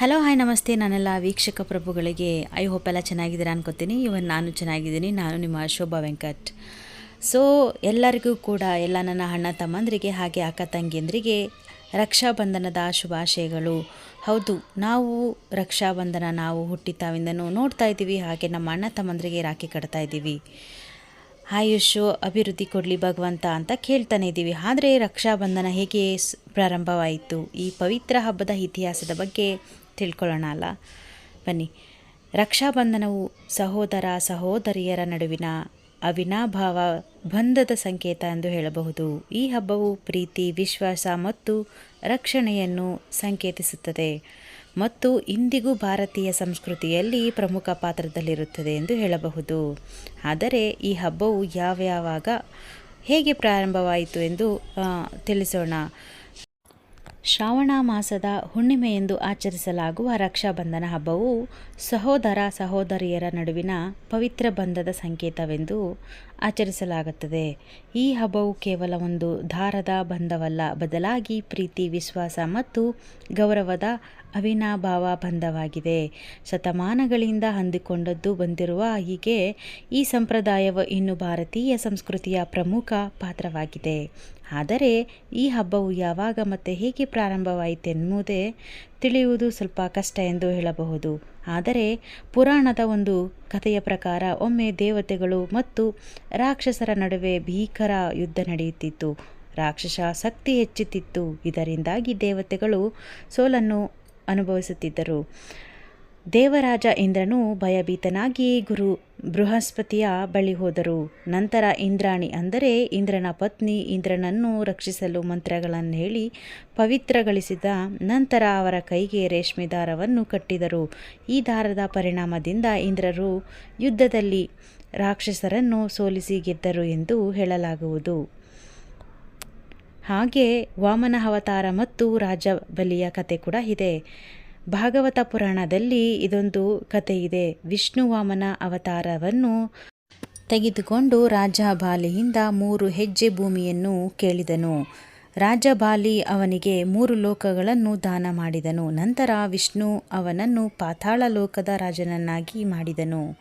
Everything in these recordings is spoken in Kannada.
ಹಲೋ ಹಾಯ್ ನಮಸ್ತೆ. ನಾನೆಲ್ಲ ವೀಕ್ಷಕ ಪ್ರಭುಗಳಿಗೆ ಐ ಹೋಪ್ ಎಲ್ಲ ಚೆನ್ನಾಗಿದ್ದೀರಾ ಅನ್ಕೋತೀನಿ. ಇವನ್ ನಾನು ಚೆನ್ನಾಗಿದ್ದೀನಿ. ನಾನು ನಿಮ್ಮ ಶೋಭಾ ವೆಂಕಟ್. ಸೊ ಎಲ್ಲರಿಗೂ ಕೂಡ, ಎಲ್ಲ ನನ್ನ ಅಣ್ಣ ತಮ್ಮಂದರಿಗೆ ಹಾಗೆ ಅಕ್ಕ ತಂಗಿಯಂದರಿಗೆ ರಕ್ಷಾಬಂಧನದ ಶುಭಾಶಯಗಳು. ಹೌದು, ನಾವು ರಕ್ಷಾಬಂಧನ ನಾವು ಹುಟ್ಟಿತಾವಿಂದನೂ ನೋಡ್ತಾ ಇದ್ದೀವಿ. ಹಾಗೆ ನಮ್ಮ ಅಣ್ಣ ತಮ್ಮಂದರಿಗೆ ರಾಖಿ ಕಟ್ತಾ ಇದ್ದೀವಿ. ಆಯುಷು ಅಭಿವೃದ್ಧಿ ಕೊಡಲಿ ಭಗವಂತ ಅಂತ ಕೇಳ್ತಾನೆ ಇದ್ದೀವಿ ಆದರೆ ರಕ್ಷಾಬಂಧನ ಹೇಗೆ ಸ್- ಪ್ರಾರಂಭವಾಯಿತು? ಈ ಪವಿತ್ರ ಹಬ್ಬದ ಇತಿಹಾಸದ ಬಗ್ಗೆ ತಿಳ್ಕೊಳ್ಳೋಣ ಅಲ್ಲ? ಬನ್ನಿ. ರಕ್ಷಾಬಂಧನವು ಸಹೋದರ ಸಹೋದರಿಯರ ನಡುವಿನ ಅವಿನಾಭಾವ ಬಂಧದ ಸಂಕೇತ ಎಂದು ಹೇಳಬಹುದು. ಈ ಹಬ್ಬವು ಪ್ರೀತಿ, ವಿಶ್ವಾಸ ಮತ್ತು ರಕ್ಷಣೆಯನ್ನು ಸಂಕೇತಿಸುತ್ತದೆ. ಮತ್ತು ಇಂದಿಗೂ ಭಾರತೀಯ ಸಂಸ್ಕೃತಿಯಲ್ಲಿ ಪ್ರಮುಖ ಪಾತ್ರದಲ್ಲಿರುತ್ತದೆ ಎಂದು ಹೇಳಬಹುದು. ಆದರೆ ಈ ಹಬ್ಬವು ಯಾವ್ಯಾವಾಗ, ಹೇಗೆ ಪ್ರಾರಂಭವಾಯಿತು ಎಂದು ತಿಳಿಸೋಣ. ಶ್ರಾವಣ ಮಾಸದ ಹುಣ್ಣಿಮೆಯೆಂದು ಆಚರಿಸಲಾಗುವ ರಕ್ಷಾಬಂಧನ ಹಬ್ಬವು ಸಹೋದರ ಸಹೋದರಿಯರ ನಡುವಿನ ಪವಿತ್ರ ಬಂಧದ ಸಂಕೇತವೆಂದು ಆಚರಿಸಲಾಗುತ್ತದೆ. ಈ ಹಬ್ಬವು ಕೇವಲ ಒಂದು ದಾರದ ಬಂಧವಲ್ಲ, ಬದಲಾಗಿ ಪ್ರೀತಿ, ವಿಶ್ವಾಸ ಮತ್ತು ಗೌರವದ ಅವಿನಾಭಾವ ಬಂಧವಾಗಿದೆ. ಶತಮಾನಗಳಿಂದ ಹೊಂದಿಕೊಂಡದ್ದು ಬಂದಿರುವ ಹೀಗೆ ಈ ಸಂಪ್ರದಾಯವು ಇನ್ನು ಭಾರತೀಯ ಸಂಸ್ಕೃತಿಯ ಪ್ರಮುಖ ಪಾತ್ರವಾಗಿದೆ. ಆದರೆ ಈ ಹಬ್ಬವು ಯಾವಾಗ ಮತ್ತು ಹೇಗೆ ಪ್ರಾರಂಭವಾಯಿತೆನ್ನುವುದೇ ತಿಳಿಯುವುದು ಸ್ವಲ್ಪ ಕಷ್ಟ ಎಂದು ಹೇಳಬಹುದು. ಆದರೆ ಪುರಾಣದ ಒಂದು ಕಥೆಯ ಪ್ರಕಾರ ಒಮ್ಮೆ ದೇವತೆಗಳು ಮತ್ತು ರಾಕ್ಷಸರ ನಡುವೆ ಭೀಕರ ಯುದ್ಧ ನಡೆಯುತ್ತಿತ್ತು. ರಾಕ್ಷಸ ಶಕ್ತಿ ಹೆಚ್ಚುತ್ತಿತ್ತು. ಇದರಿಂದಾಗಿ ದೇವತೆಗಳು ಸೋಲನ್ನು ಅನುಭವಿಸುತ್ತಿದ್ದರು. ದೇವರಾಜ ಇಂದ್ರನು ಭಯಭೀತನಾಗಿ ಗುರು ಬೃಹಸ್ಪತಿಯ ಬಳಿ ಹೋದರು. ನಂತರ ಇಂದ್ರಾಣಿ ಅಂದರೆ ಇಂದ್ರನ ಪತ್ನಿ ಇಂದ್ರನನ್ನು ರಕ್ಷಿಸಲು ಮಂತ್ರಗಳನ್ನು ಹೇಳಿ ಪವಿತ್ರಗೊಳಿಸಿದ ನಂತರ ಅವರ ಕೈಗೆ ರೇಷ್ಮೆ ದಾರವನ್ನು ಕಟ್ಟಿದರು. ಈ ದಾರದ ಪರಿಣಾಮದಿಂದ ಇಂದ್ರರು ಯುದ್ಧದಲ್ಲಿ ರಾಕ್ಷಸರನ್ನು ಸೋಲಿಸಿ ಗೆದ್ದರು ಎಂದು ಹೇಳಲಾಗುವುದು. ಹಾಗೆ ವಾಮನ ಅವತಾರ ಮತ್ತು ರಾಜ ಬಲಿಯ ಕತೆ ಕೂಡ ಇದೆ. ಭಾಗವತ ಪುರಾಣದಲ್ಲಿ ಇದೊಂದು ಕತೆ ಇದೆ. ವಿಷ್ಣು ವಾಮನ ಅವತಾರವನ್ನು ತೆಗೆದುಕೊಂಡು ರಾಜ ಬಾಲಿಯಿಂದ ಮೂರು ಹೆಜ್ಜೆ ಭೂಮಿಯನ್ನು ಕೇಳಿದನು. ರಾಜಬಾಲಿ ಅವನಿಗೆ ಮೂರು ಲೋಕಗಳನ್ನು ದಾನ ಮಾಡಿದನು. ನಂತರ ವಿಷ್ಣು ಅವನನ್ನು ಪಾತಾಳ ಲೋಕದ ರಾಜನನ್ನಾಗಿ ಮಾಡಿದನು.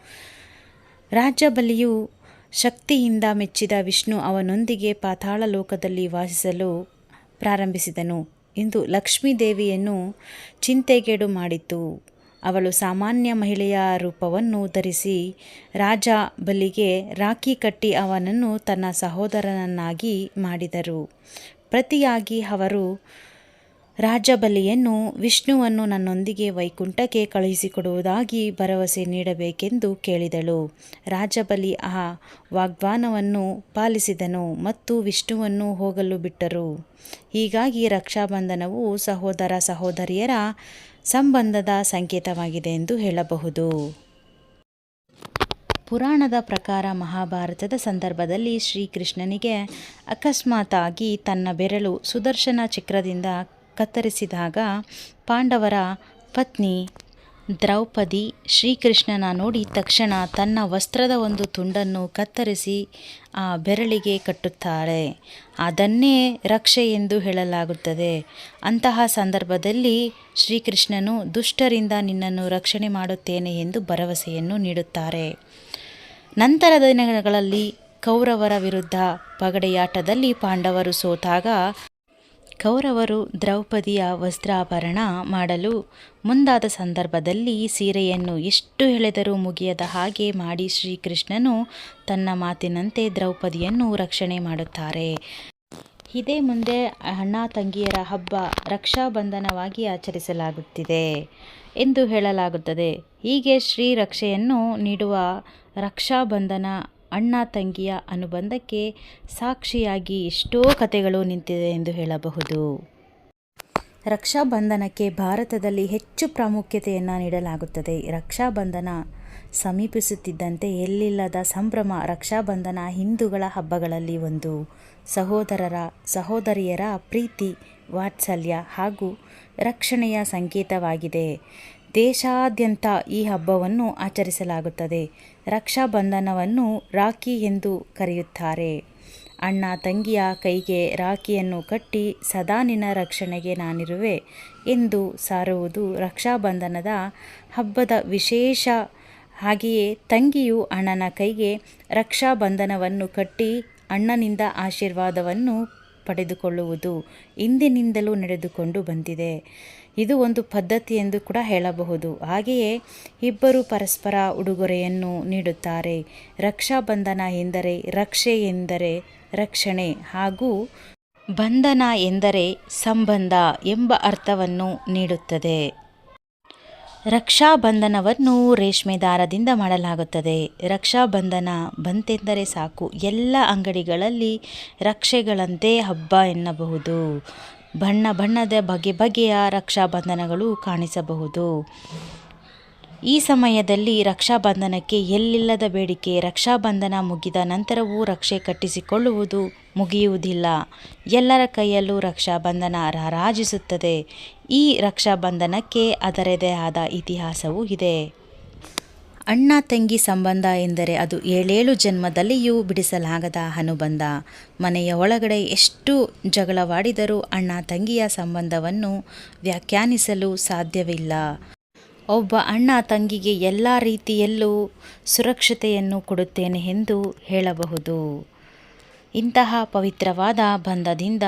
ರಾಜ ಬಲಿಯು ಶಕ್ತಿಯಿಂದ ಮೆಚ್ಚಿದ ವಿಷ್ಣು ಅವನೊಂದಿಗೆ ಪಾತಾಳ ಲೋಕದಲ್ಲಿ ವಾಸಿಸಲು ಪ್ರಾರಂಭಿಸಿದನು. ಇಂದು ಲಕ್ಷ್ಮೀ ದೇವಿಯನ್ನು ಚಿಂತೆಗೇಡು ಮಾಡಿತು ಅವಳು ಸಾಮಾನ್ಯ ಮಹಿಳೆಯ ರೂಪವನ್ನು ಧರಿಸಿ ರಾಜ ಬಲಿಗೆ ರಾಖಿ ಕಟ್ಟಿ ಅವನನ್ನು ತನ್ನ ಸಹೋದರನನ್ನಾಗಿ ಮಾಡಿದರು. ಪ್ರತಿಯಾಗಿ ಅವರು ರಾಜಬಲಿಯನ್ನು ವಿಷ್ಣುವನ್ನು ನನ್ನೊಂದಿಗೆ ವೈಕುಂಠಕ್ಕೆ ಕಳುಹಿಸಿಕೊಡುವುದಾಗಿ ಭರವಸೆ ನೀಡಬೇಕೆಂದು ಕೇಳಿದಳು. ರಾಜಬಲಿ ಆ ವಾಗ್ವಾನವನ್ನು ಪಾಲಿಸಿದನು ಮತ್ತು ವಿಷ್ಣುವನ್ನು ಹೋಗಲು ಬಿಟ್ಟರು. ಹೀಗಾಗಿ ರಕ್ಷಾಬಂಧನವು ಸಹೋದರ ಸಹೋದರಿಯರ ಸಂಬಂಧದ ಸಂಕೇತವಾಗಿದೆ ಎಂದು ಹೇಳಬಹುದು. ಪುರಾಣದ ಪ್ರಕಾರ ಮಹಾಭಾರತದ ಸಂದರ್ಭದಲ್ಲಿ ಶ್ರೀಕೃಷ್ಣನಿಗೆ ಅಕಸ್ಮಾತಾಗಿ ತನ್ನ ಬೆರಳು ಸುದರ್ಶನ ಚಕ್ರದಿಂದ ಕತ್ತರಿಸಿದಾಗ ಪಾಂಡವರ ಪತ್ನಿ ದ್ರೌಪದಿ ಶ್ರೀಕೃಷ್ಣನ ನೋಡಿ ತಕ್ಷಣ ತನ್ನ ವಸ್ತ್ರದ ಒಂದು ತುಂಡನ್ನು ಕತ್ತರಿಸಿ ಆ ಬೆರಳಿಗೆ ಕಟ್ಟುತ್ತಾಳೆ ಅದನ್ನೇ ರಕ್ಷೆ ಎಂದು ಹೇಳಲಾಗುತ್ತದೆ. ಅಂತಹ ಸಂದರ್ಭದಲ್ಲಿ ಶ್ರೀಕೃಷ್ಣನು ದುಷ್ಟರಿಂದ ನಿನ್ನನ್ನು ರಕ್ಷಣೆ ಮಾಡುತ್ತೇನೆ ಎಂದು ಭರವಸೆಯನ್ನು ನೀಡುತ್ತಾರೆ. ನಂತರದ ದಿನಗಳಲ್ಲಿ ಕೌರವರ ವಿರುದ್ಧ ಪಗಡೆಯಾಟದಲ್ಲಿ ಪಾಂಡವರು ಸೋತಾಗ ಕೌರವರು ದ್ರೌಪದಿಯ ವಸ್ತ್ರಾಭರಣ ಮಾಡಲು ಮುಂದಾದ ಸಂದರ್ಭದಲ್ಲಿ ಸೀರೆಯನ್ನು ಎಷ್ಟು ಎಳೆದರೂ ಮುಗಿಯದ ಹಾಗೆ ಮಾಡಿ ಶ್ರೀಕೃಷ್ಣನು ತನ್ನ ಮಾತಿನಂತೆ ದ್ರೌಪದಿಯನ್ನು ರಕ್ಷಣೆ ಮಾಡುತ್ತಾರೆ. ಇದೇ ಮುಂದೆ ಅಣ್ಣ ತಂಗಿಯರ ಹಬ್ಬ ರಕ್ಷಾಬಂಧನವಾಗಿ ಆಚರಿಸಲಾಗುತ್ತಿದೆ ಎಂದು ಹೇಳಲಾಗುತ್ತದೆ. ಹೀಗೆ ಶ್ರೀ ರಕ್ಷೆಯನ್ನು ನೀಡುವ ರಕ್ಷಾಬಂಧನ ಅಣ್ಣ ತಂಗಿಯ ಅನುಬಂಧಕ್ಕೆ ಸಾಕ್ಷಿಯಾಗಿ ಎಷ್ಟೋ ಕಥೆಗಳು ನಿಂತಿದೆ ಎಂದು ಹೇಳಬಹುದು. ರಕ್ಷಾಬಂಧನಕ್ಕೆ ಭಾರತದಲ್ಲಿ ಹೆಚ್ಚು ಪ್ರಾಮುಖ್ಯತೆಯನ್ನು ನೀಡಲಾಗುತ್ತದೆ. ರಕ್ಷಾಬಂಧನ ಸಮೀಪಿಸುತ್ತಿದ್ದಂತೆ ಎಲ್ಲಿಲ್ಲದ ಸಂಭ್ರಮ ರಕ್ಷಾಬಂಧನ ಹಿಂದೂಗಳ ಹಬ್ಬಗಳಲ್ಲಿ ಒಂದು. ಸಹೋದರರ, ಸಹೋದರಿಯರ ಪ್ರೀತಿ, ವಾತ್ಸಲ್ಯ ಹಾಗೂ ರಕ್ಷಣೆಯ ಸಂಕೇತವಾಗಿದೆ. ದೇಶಾದ್ಯಂತ ಈ ಹಬ್ಬವನ್ನು ಆಚರಿಸಲಾಗುತ್ತದೆ. ರಕ್ಷಾಬಂಧನವನ್ನು ರಾಖಿ ಎಂದು ಕರೆಯುತ್ತಾರೆ. ಅಣ್ಣ ತಂಗಿಯ ಕೈಗೆ ರಾಖಿಯನ್ನು ಕಟ್ಟಿ ಸದಾ ನಿನ್ನ ರಕ್ಷಣೆಗೆ ನಾನಿರುವೆ ಎಂದು ಸಾರುವುದು ರಕ್ಷಾಬಂಧನದ ಹಬ್ಬದ ವಿಶೇಷ. ಹಾಗೆಯೇ ತಂಗಿಯು ಅಣ್ಣನ ಕೈಗೆ ರಕ್ಷಾಬಂಧನವನ್ನು ಕಟ್ಟಿ ಅಣ್ಣನಿಂದ ಆಶೀರ್ವಾದವನ್ನು ಪಡೆದುಕೊಳ್ಳುವುದು ಇಂದಿನಿಂದಲೂ ನಡೆದುಕೊಂಡು ಬಂದಿದೆ. ಇದು ಒಂದು ಪದ್ಧತಿ ಎಂದು ಕೂಡ ಹೇಳಬಹುದು. ಹಾಗೆಯೇ ಇಬ್ಬರು ಪರಸ್ಪರ ಉಡುಗೊರೆಯನ್ನು ನೀಡುತ್ತಾರೆ. ರಕ್ಷಾಬಂಧನ ಎಂದರೆ ರಕ್ಷೆ ಎಂದರೆ ರಕ್ಷಣೆ ಹಾಗೂ ಬಂಧನ ಎಂದರೆ ಸಂಬಂಧ ಎಂಬ ಅರ್ಥವನ್ನು ನೀಡುತ್ತದೆ. ರಕ್ಷಾಬಂಧನವನ್ನು ರೇಷ್ಮೆ ದಾರದಿಂದ ಮಾಡಲಾಗುತ್ತದೆ. ರಕ್ಷಾಬಂಧನ ಬಂತೆಂದರೆ ಸಾಕು. ಎಲ್ಲ ಅಂಗಡಿಗಳಲ್ಲಿ ರಕ್ಷೆಗಳಂತೆ ಹಬ್ಬ ಎನ್ನಬಹುದು. ಬಣ್ಣ ಬಣ್ಣದ ಬಗೆ ಬಗೆಯ ರಕ್ಷಾಬಂಧನಗಳು ಕಾಣಿಸಬಹುದು. ಈ ಸಮಯದಲ್ಲಿ ರಕ್ಷಾಬಂಧನಕ್ಕೆ ಎಲ್ಲಿಲ್ಲದ ಬೇಡಿಕೆ ರಕ್ಷಾಬಂಧನ ಮುಗಿದ ನಂತರವೂ ರಕ್ಷೆ ಕಟ್ಟಿಸಿಕೊಳ್ಳುವುದು ಮುಗಿಯುವುದಿಲ್ಲ. ಎಲ್ಲರ ಕೈಯಲ್ಲೂ ರಕ್ಷಾಬಂಧನ ರಾರಾಜಿಸುತ್ತದೆ. ಈ ರಕ್ಷಾಬಂಧನಕ್ಕೆ ಅದರದೇ ಆದ ಇತಿಹಾಸವೂ ಇದೆ. ಅಣ್ಣ ತಂಗಿ ಸಂಬಂಧ ಎಂದರೆ ಅದು ಏಳೇಳು ಜನ್ಮದಲ್ಲಿಯೂ ಬಿಡಿಸಲಾಗದ ಅನುಬಂಧ. ಮನೆಯ ಒಳಗಡೆ ಎಷ್ಟು ಜಗಳವಾಡಿದರೂ ಅಣ್ಣ ತಂಗಿಯ ಸಂಬಂಧವನ್ನು ವ್ಯಾಖ್ಯಾನಿಸಲು ಸಾಧ್ಯವಿಲ್ಲ. ಒಬ್ಬ ಅಣ್ಣ ತಂಗಿಗೆ ಎಲ್ಲ ರೀತಿಯಲ್ಲೂ ಸುರಕ್ಷತೆಯನ್ನು ಕೊಡುತ್ತೇನೆ ಎಂದು ಹೇಳಬಹುದು. ಇಂತಹ ಪವಿತ್ರವಾದ ಬಂಧದಿಂದ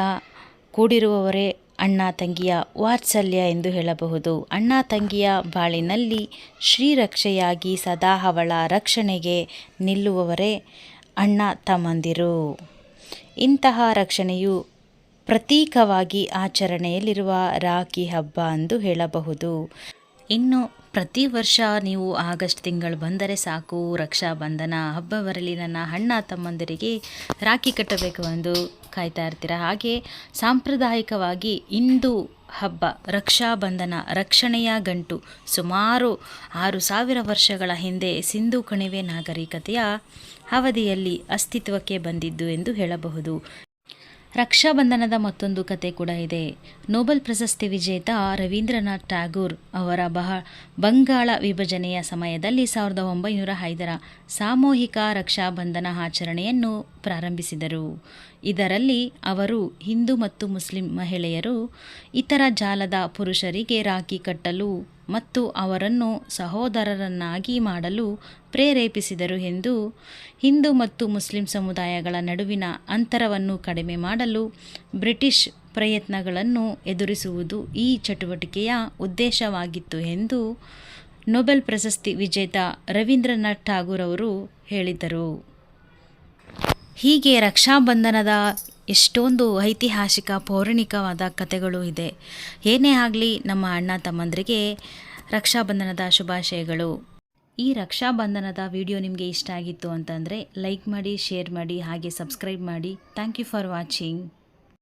ಕೂಡಿರುವವರೇ ಅಣ್ಣ ತಂಗಿಯ ವಾತ್ಸಲ್ಯ ಎಂದು ಹೇಳಬಹುದು. ಅಣ್ಣ ತಂಗಿಯ ಬಾಳಿನಲ್ಲಿ ಶ್ರೀರಕ್ಷೆಯಾಗಿ ಸದಾ ಅವಳ ರಕ್ಷಣೆಗೆ ನಿಲ್ಲುವವರೇ ಅಣ್ಣ ತಮ್ಮಂದಿರು. ಇಂತಹ ರಕ್ಷಣೆಯು ಪ್ರತೀಕವಾಗಿ ಆಚರಣೆಯಲ್ಲಿರುವ ರಾಖಿ ಹಬ್ಬ ಎಂದು ಹೇಳಬಹುದು. ಇನ್ನು ಪ್ರತಿ ವರ್ಷ ನೀವು ಆಗಸ್ಟ್ ತಿಂಗಳು ಬಂದರೆ ಸಾಕು. ರಕ್ಷಾಬಂಧನ ಹಬ್ಬ ಬರಲಿ. ನನ್ನ ಅಣ್ಣ ತಮ್ಮಂದಿರಿಗೆ ರಾಖಿ ಕಟ್ಟಬೇಕು ಎಂದು ಕಾಯ್ತಾ ಇರ್ತೀರ? ಹಾಗೆ ಸಾಂಪ್ರದಾಯಿಕವಾಗಿ ಇಂದು ಹಬ್ಬ ರಕ್ಷಾಬಂಧನ ರಕ್ಷಣೆಯ ಗಂಟು, ಸುಮಾರು ಆರು ಸಾವಿರ ವರ್ಷಗಳ ಹಿಂದೆ ಸಿಂಧು ಕಣಿವೆ ನಾಗರಿಕತೆಯ ಅವಧಿಯಲ್ಲಿ ಅಸ್ತಿತ್ವಕ್ಕೆ ಬಂದಿದ್ದು ಎಂದು ಹೇಳಬಹುದು. ರಕ್ಷಾಬಂಧನದ ಮತ್ತೊಂದು ಕತೆ ಕೂಡ ಇದೆ. ನೋಬೆಲ್ ಪ್ರಶಸ್ತಿ ವಿಜೇತ ರವೀಂದ್ರನಾಥ್ ಟ್ಯಾಗೂರ್ ಅವರ ಬಹ, ಬಂಗಾಳ ವಿಭಜನೆಯ ಸಮಯದಲ್ಲಿ ಸಾವಿರದ ಒಂಬೈನೂರ ಐದರ ಸಾಮೂಹಿಕ ರಕ್ಷಾಬಂಧನ ಆಚರಣೆಯನ್ನು ಪ್ರಾರಂಭಿಸಿದರು. ಇದರಲ್ಲಿ ಅವರು ಹಿಂದೂ ಮತ್ತು ಮುಸ್ಲಿಂ ಮಹಿಳೆಯರು, ಇತರ ಜಾಲದ ಪುರುಷರಿಗೆ ರಾಖಿ ಕಟ್ಟಲು ಮತ್ತು ಅವರನ್ನು ಸಹೋದರರನ್ನಾಗಿ ಮಾಡಲು ಪ್ರೇರೇಪಿಸಿದರು ಎಂದು ಹಿಂದೂ ಮತ್ತು ಮುಸ್ಲಿಂ ಸಮುದಾಯಗಳ ನಡುವಿನ ಅಂತರವನ್ನು ಕಡಿಮೆ ಮಾಡಲು ಬ್ರಿಟಿಷ್ ಪ್ರಯತ್ನಗಳನ್ನು ಎದುರಿಸುವುದು ಈ ಚಟುವಟಿಕೆಯ ಉದ್ದೇಶವಾಗಿತ್ತು ಎಂದು ನೊಬೆಲ್ ಪ್ರಶಸ್ತಿ ವಿಜೇತ ರವೀಂದ್ರನಾಥ್ ಠಾಗೂರ್ ಅವರು ಹೇಳಿದರು. ಹೀಗೆ ರಕ್ಷಾಬಂಧನದ ಎಷ್ಟೊಂದು ಐತಿಹಾಸಿಕ, ಪೌರಾಣಿಕವಾದ ಕಥೆಗಳು ಇದೆ. ಏನೇ ಆಗಲಿ, ನಮ್ಮ ಅಣ್ಣ ತಮ್ಮಂದರಿಗೆ ರಕ್ಷಾಬಂಧನದ ಶುಭಾಶಯಗಳು. ಈ ರಕ್ಷಾಬಂಧನದ ವಿಡಿಯೋ ನಿಮಗೆ ಇಷ್ಟ ಆಗಿತ್ತು ಅಂತಂದರೆ, ಲೈಕ್ ಮಾಡಿ, ಶೇರ್ ಮಾಡಿ, ಹಾಗೆ ಸಬ್ಸ್ಕ್ರೈಬ್ ಮಾಡಿ. Thank you for watching.